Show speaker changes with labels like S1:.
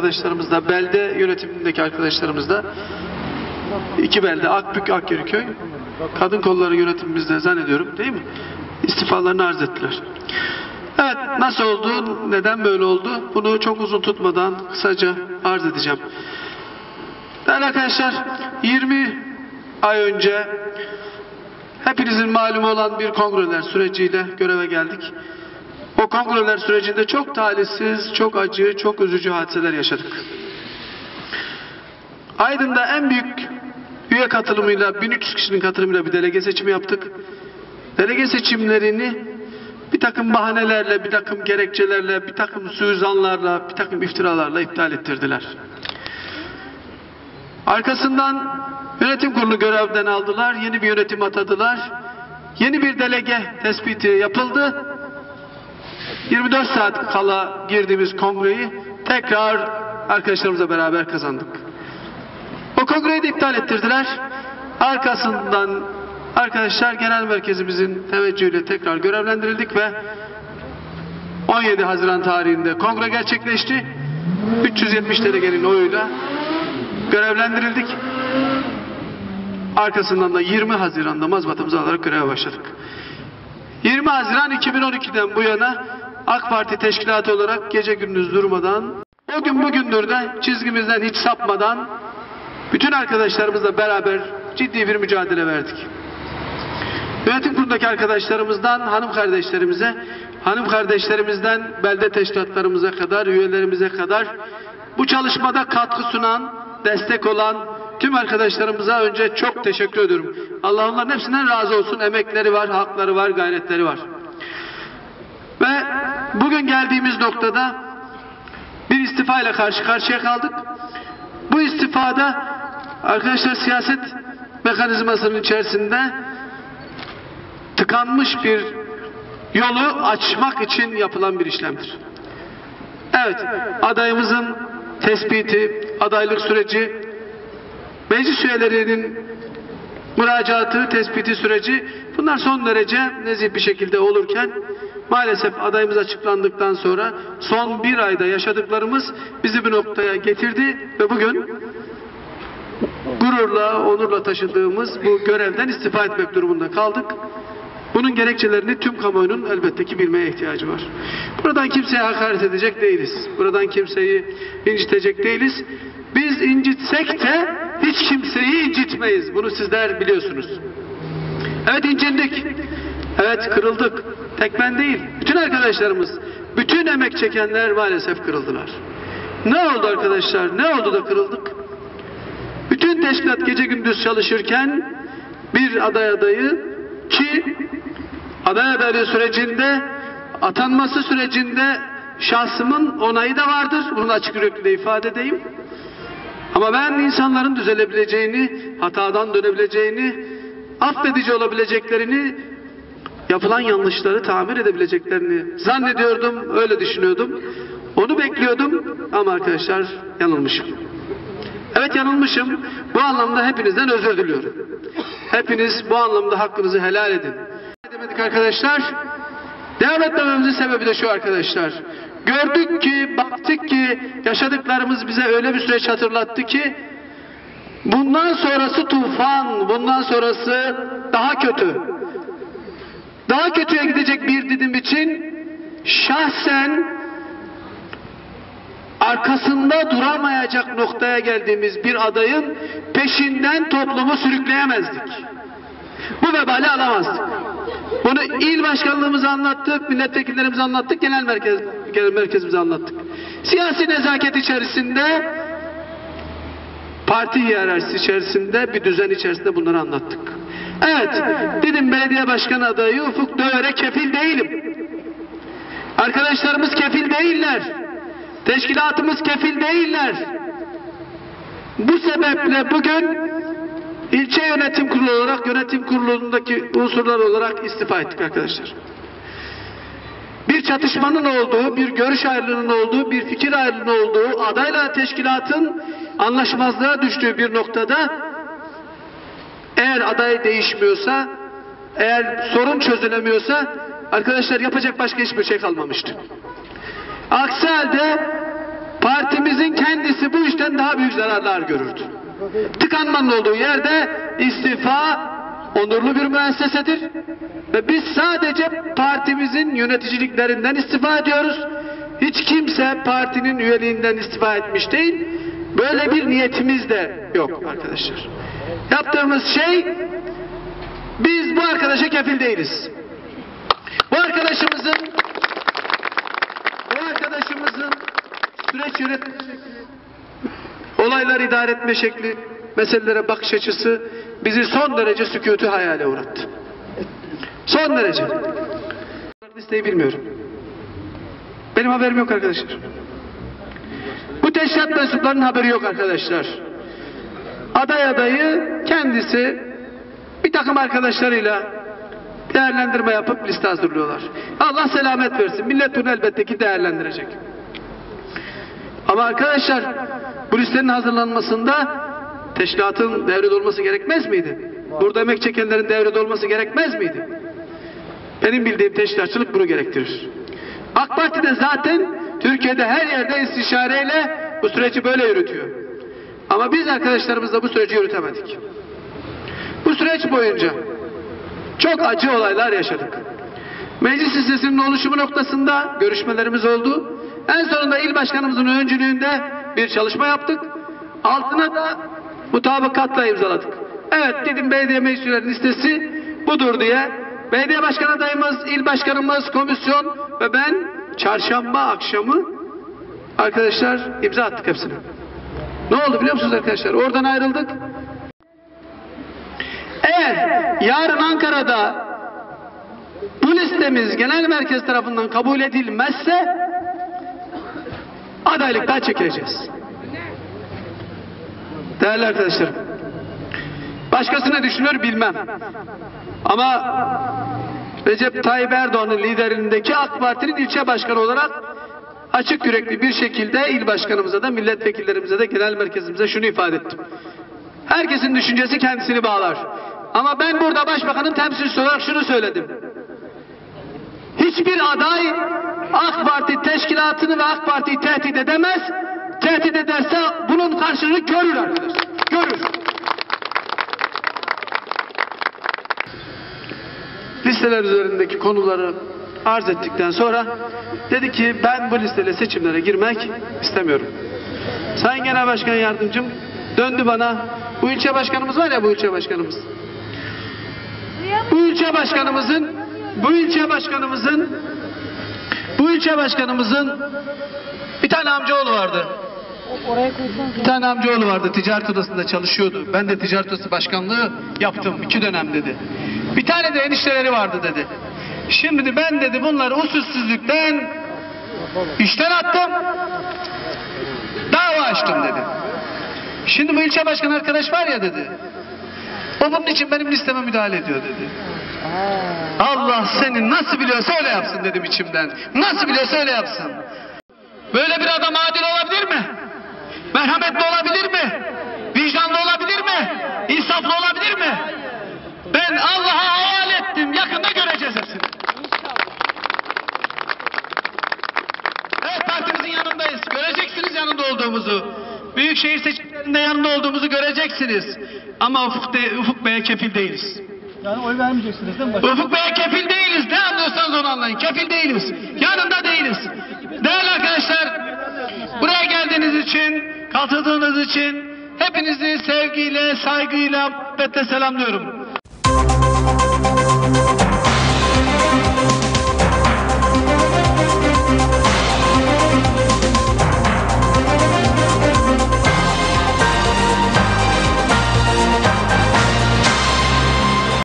S1: yönetim kurulundaki arkadaşlarımız da, belde yönetimindeki arkadaşlarımız da iki belde Akbük, Akyerüköy kadın kolları yönetimimizde zannediyorum değil mi? İstifalarını arz ettiler. Evet nasıl oldu, neden böyle oldu? Bunu çok uzun tutmadan kısaca arz edeceğim. Değerli arkadaşlar 20 ay önce hepinizin malumu olan bir kongreler süreciyle göreve geldik. O kongreler sürecinde çok talihsiz, çok acı, çok üzücü hadiseler yaşadık. Aydın'da en büyük üye katılımıyla 1300 kişinin katılımıyla bir delege seçimi yaptık. Delege seçimlerini bir takım bahanelerle, bir takım gerekçelerle, bir takım suizanlarla, bir takım iftiralarla iptal ettirdiler. Arkasından yönetim kurulu görevden aldılar, yeni bir yönetim atadılar. Yeni bir delege tespiti yapıldı. 24 saat kala girdiğimiz kongreyi tekrar arkadaşlarımızla beraber kazandık. O kongreyi de iptal ettirdiler. Arkasından arkadaşlar genel merkezimizin teveccühüyle tekrar görevlendirildik ve 17 Haziran tarihinde kongre gerçekleşti. 370 delegenin oyuyla görevlendirildik. Arkasından da 20 Haziran'da mazbatımızı alarak göreve başladık. 20 Haziran 2012'den bu yana AK Parti teşkilatı olarak gece gündüz durmadan o gün bugündür de çizgimizden hiç sapmadan bütün arkadaşlarımızla beraber ciddi bir mücadele verdik. Yönetim kurulundaki arkadaşlarımızdan hanım kardeşlerimize, hanım kardeşlerimizden belde teşkilatlarımıza kadar, üyelerimize kadar bu çalışmada katkı sunan, destek olan tüm arkadaşlarımıza önce çok teşekkür ediyorum. Allah onların hepsinden razı olsun. Emekleri var, hakları var, gayretleri var. Ve bugün geldiğimiz noktada bir istifa ile karşı karşıya kaldık. Bu istifada arkadaşlar siyaset mekanizmasının içerisinde tıkanmış bir yolu açmak için yapılan bir işlemdir. Evet, adayımızın tespiti, adaylık süreci, meclis üyelerinin müracaatı, tespiti süreci bunlar son derece nezih bir şekilde olurken maalesef adayımız açıklandıktan sonra son bir ayda yaşadıklarımız bizi bir noktaya getirdi ve bugün gururla, onurla taşıdığımız bu görevden istifa etmek durumunda kaldık. Bunun gerekçelerini tüm kamuoyunun elbette ki bilmeye ihtiyacı var. Buradan kimseye hakaret edecek değiliz. Buradan kimseyi incitecek değiliz. Biz incitsek de hiç kimseyi incitmeyiz. Bunu sizler biliyorsunuz. Evet incindik. Evet kırıldık. Tek ben değil. Bütün arkadaşlarımız, bütün emek çekenler maalesef kırıldılar. Ne oldu arkadaşlar? Ne oldu da kırıldık? Bütün teşkilat gece gündüz çalışırken bir aday adayı ki aday adaylığı sürecinde atanması sürecinde şahsımın onayı da vardır. Bunu açık yürekliyle ifade edeyim. Ama ben insanların düzelebileceğini, hatadan dönebileceğini, affedici olabileceklerini, yapılan yanlışları tamir edebileceklerini zannediyordum, öyle düşünüyordum. Onu bekliyordum ama arkadaşlar yanılmışım. Evet yanılmışım. Bu anlamda hepinizden özür diliyorum. Hepiniz bu anlamda hakkınızı helal edin. Edemedik arkadaşlar. Devam etmememizin sebebi de şu arkadaşlar. Gördük ki, baktık ki yaşadıklarımız bize öyle bir süreç hatırlattı ki bundan sonrası tufan, bundan sonrası daha kötü. Daha kötüye gidecek bir didim için şahsen arkasında duramayacak noktaya geldiğimiz bir adayın peşinden toplumu sürükleyemezdik. Bu vebali alamazdık. Bunu il başkanlığımıza anlattık, milletvekillerimize anlattık, genel merkez genel merkezimize anlattık. Siyasi nezaket içerisinde parti hiyerarşisi içerisinde bir düzen içerisinde bunları anlattık. Evet, dedim belediye başkanı adayı Ufuk Döver'e kefil değilim. Arkadaşlarımız kefil değiller. Teşkilatımız kefil değiller. Bu sebeple bugün ilçe yönetim kurulu olarak yönetim kurulundaki unsurlar olarak istifa ettik arkadaşlar. Bir çatışmanın olduğu, bir görüş ayrılığının olduğu, bir fikir ayrılığının olduğu, adayla teşkilatın anlaşmazlığa düştüğü bir noktada eğer aday değişmiyorsa, eğer sorun çözülemiyorsa arkadaşlar yapacak başka hiçbir şey kalmamıştı. Aksi halde partimizin kendisi bu işten daha büyük zararlar görürdü. Tıkanmanın olduğu yerde istifa onurlu bir müessesedir. Ve biz sadece partimizin yöneticiliklerinden istifa ediyoruz. Hiç kimse partinin üyeliğinden istifa etmiş değil. Böyle bir niyetimiz de yok arkadaşlar. Yaptığımız şey biz bu arkadaşa kefil değiliz. Bu arkadaşımızın bu arkadaşımızın süreç yönetme olaylar idare etme şekli, meselelere bakış açısı bizi son derece sükutu hayale uğrattı. Son derece. Listeyi bilmiyorum. Benim haberim yok arkadaşlar. Bu teşkilat mensuplarının haberi yok arkadaşlar. Aday adayı kendisi bir takım arkadaşlarıyla değerlendirme yapıp liste hazırlıyorlar. Allah selamet versin. Millet bunu elbette ki değerlendirecek. Ama arkadaşlar bu listenin hazırlanmasında teşkilatın devrede olması gerekmez miydi? Burada emek çekenlerin devrede olması gerekmez miydi? Benim bildiğim teşkilatçılık bunu gerektirir. AK Parti de zaten Türkiye'de her yerde istişareyle bu süreci böyle yürütüyor. Ama biz arkadaşlarımızla bu süreci yürütemedik. Bu süreç boyunca çok acı olaylar yaşadık. Meclis listesinin oluşumu noktasında görüşmelerimiz oldu. En sonunda il başkanımızın öncülüğünde bir çalışma yaptık. Altına da mutabakatla imzaladık. Evet dedim belediye meclislerinin listesi budur diye. Belediye başkan adayımız, il başkanımız, komisyon ve ben çarşamba akşamı arkadaşlar imza attık hepsine. Ne oldu biliyor musunuz arkadaşlar? Oradan ayrıldık. Eğer yarın Ankara'da bu listemiz genel merkez tarafından kabul edilmezse adaylıktan çekileceğiz. Değerli arkadaşlarım. Başkası ne düşünür bilmem. Ama Recep Tayyip Erdoğan'ın liderliğindeki AK Parti'nin ilçe başkanı olarak açık yürekli bir şekilde il başkanımıza da milletvekillerimize de genel merkezimize şunu ifade ettim. Herkesin düşüncesi kendisini bağlar. Ama ben burada başbakanın temsilcisi olarak şunu söyledim. Hiçbir aday AK Parti teşkilatını ve AK Parti'yi tehdit edemez. Tehdit ederse bunun karşılığını görür arkadaşlar. Görür. Listeler üzerindeki konuları arz ettikten sonra dedi ki ben bu listeyle seçimlere girmek istemiyorum. Sayın Genel Başkan Yardımcım döndü bana. Bu ilçe başkanımız var ya bu ilçe başkanımız. Bu ilçe başkanımızın bu ilçe başkanımızın bu ilçe başkanımızın bir tane amcaoğlu vardı. Bir tane amcaoğlu vardı ticaret odasında çalışıyordu. Ben de ticaret odası başkanlığı yaptım iki dönem dedi. Bir tane de enişteleri vardı dedi. Şimdi ben dedi bunları usulsüzlükten işten attım. Dava açtım dedi. Şimdi bu ilçe başkan arkadaş var ya dedi. O bunun için benim listeme müdahale ediyor dedi. Allah seni nasıl biliyorsa öyle yapsın dedim içimden. Nasıl biliyorsa öyle yapsın. Böyle bir adam adil olabilir mi? Merhametli olabilir mi? Vicdanlı olabilir mi? İnsaflı olabilir mi? Ben Allah'a havale ettim. Yakında göreceğiz hepsini. Evet partimizin yanındayız. Göreceksiniz yanında olduğumuzu. Büyükşehir seçimlerinde yanında olduğumuzu göreceksiniz. Ama Ufuk, de, Ufuk Bey'e kefil değiliz.
S2: Yani oy vermeyeceksiniz değil mi başkanım?
S1: Ufuk Bey'e kefil değiliz. Ne anlıyorsanız onu anlayın. Kefil değiliz. Yanında değiliz. Değerli arkadaşlar, buraya geldiğiniz için, katıldığınız için hepinizi sevgiyle, saygıyla, muhabbetle selamlıyorum.